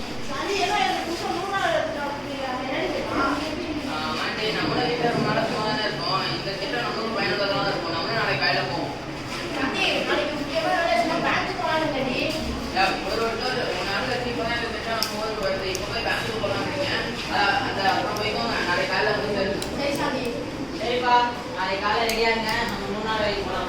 நாளைக்கு காலையில் ரெடியாங்க ஏன், ஒரு நாள் கழிச்சு இப்போ நம்ம ஊருக்கு வருது இப்போ பேங்க்குக்கு போகலான்றீங்க அஹ் அந்த அப்புறம் போய்க்கும் நாளைக்கு காலையில் வந்து சேருது சரிப்பா நாளைக்கு காலையில் ரெடியாக இருங்க நம்ம மூணு நாள் வரைக்கும் போகலாம்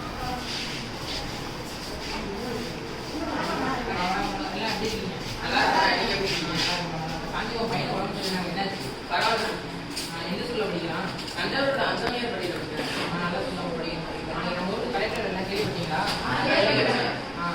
ஆ,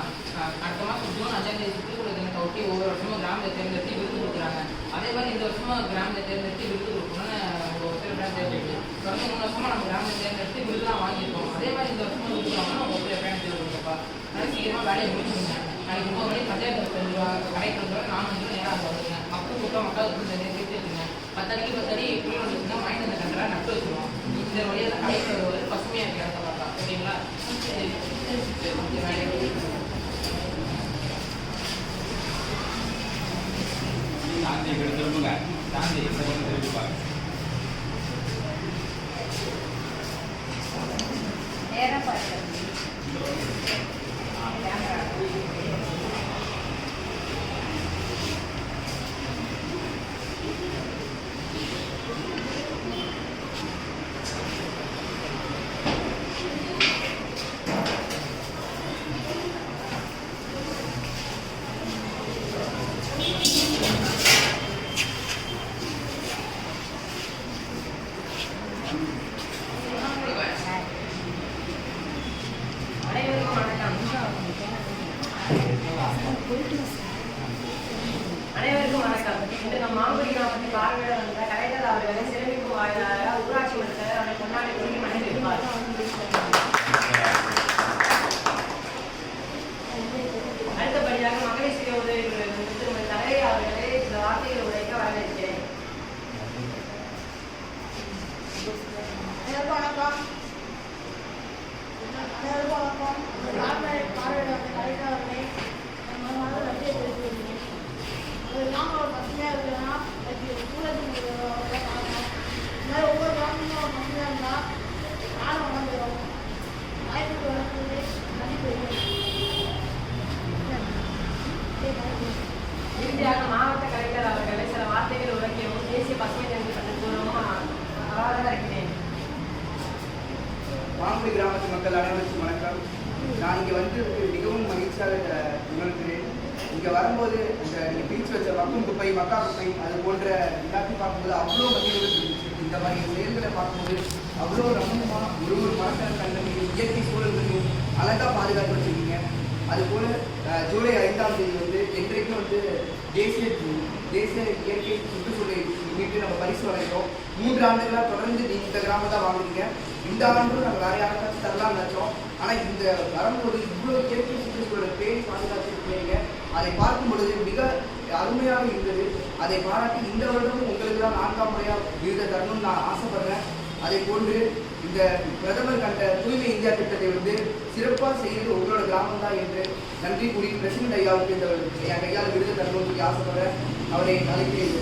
அடுத்த மாதம் ஜூன் அஞ்சாம் தேதி தினத்தை ஒட்டி ஒவ்வொரு வருஷமும் கிராமத்தை தேர்ந்தெடுத்து விருது கொடுக்குறாங்க அதே மாதிரி இந்த வருஷமும் கிராமத்தை தேர்ந்தெடுத்து விருது கொடுக்கணும்னு ஒரு ஒருத்தர் தேர்ந்தெடுத்து தொடர்ந்து மூணு வருஷமாக நம்ம கிராமத்தை தேர்ந்தெடுத்து விருதுலாம் வாங்கியிருக்கோம் அதே மாதிரி இந்த வருஷமும் கொடுக்குறாங்கன்னா ஒருத்தர் பேண்ட் தேர்வு கொடுக்கப்பா அதனால் சீக்கிரமாக வேலையை முடிச்சுங்க நாளைக்கு ஒம்பது மணி பஞ்சாயத்து கடைக்கு வந்து நாலு நேரம் அங்கே வருங்க மக்கள் கூட்டம் மக்கள் வந்து சேர்த்து வச்சுங்க பத்தடிக்கு பத்தடி புளி வந்துச்சுன்னா வாங்கிட்டு வந்து கண்டா நட்டு வச்சுருவோம் இந்த வழியாக கடைக்கு சரி ஓகே வேலையை சாந்தி இப்படி திரும்புங்க சாந்தி இந்த பக்கம் திரும்பி பாருங்க அனைவருக்கும் வணக்கம் அனைவருக்கும் வணக்கம். இன்று நம் மாங்குடி கிராமத்தில் பார்வையிட வந்த கலைஞர் அவர்களின் சிறப்பிக்கும் வாயிலாக மக்கள் அனைவருக்கும் வணக்கம். நான் இங்கே வந்து மிகவும் மகிழ்ச்சியாக உணர்கிறேன். இங்கே வரும்போது இந்த நீங்கள் பீச் வச்ச மக்கும் குப்பை மக்கா குப்பை அது போன்ற எல்லாத்தையும் பார்க்கும்போது அவ்வளோ மகிழ்வு இருந்துச்சு. இந்த மாதிரி செயல்களை பார்க்கும்போது அவ்வளோ ரமணமாக ஒரு ஒரு மரத்தில் கண்டனையும் இயற்கை சூழல்களையும் அழகாக பாதுகாத்து வச்சுருக்கீங்க அதுபோல் ஜூலை ஐந்தாம் தேதி வந்து என்றைக்கும் வந்து தேசிய தேசிய இயற்கை நம்ம பரிசு வழங்கினோம் மூன்று ஆண்டுகளாக தொடர்ந்து நீங்கள் இந்த கிராமம் தான் வாங்குறீங்க இந்த ஆண்டும் நாங்கள் வேற யாருக்காச்சும் தரலாம் நினைச்சோம் ஆனால் இந்த வரும்போது இவ்வளோ இயற்கை சுற்றுச்சூழலை பேணி பாதுகாத்துருக்கீங்க அதை பார்க்கும் பொழுது மிக அருமையாக இருந்தது. அதை பாராட்டி இந்த வருடமும் உங்களுக்கு தான் நான்காம் முறையாக விருதை தரணும்னு நான் ஆசைப்படுறேன். அதை போன்று இந்த பிரதமர் கண்ட தூய்மை இந்தியா திட்டத்தை வந்து சிறப்பாக செய்து உங்களோட கிராமம் தான் என்று நன்றி கூறி பிரசிடண்ட் ஐயாவுக்கு இந்த என் கையால் விருது தரணும்னு சொல்லி ஆசைப்படுறேன். அவரை அழைக்கிறேன்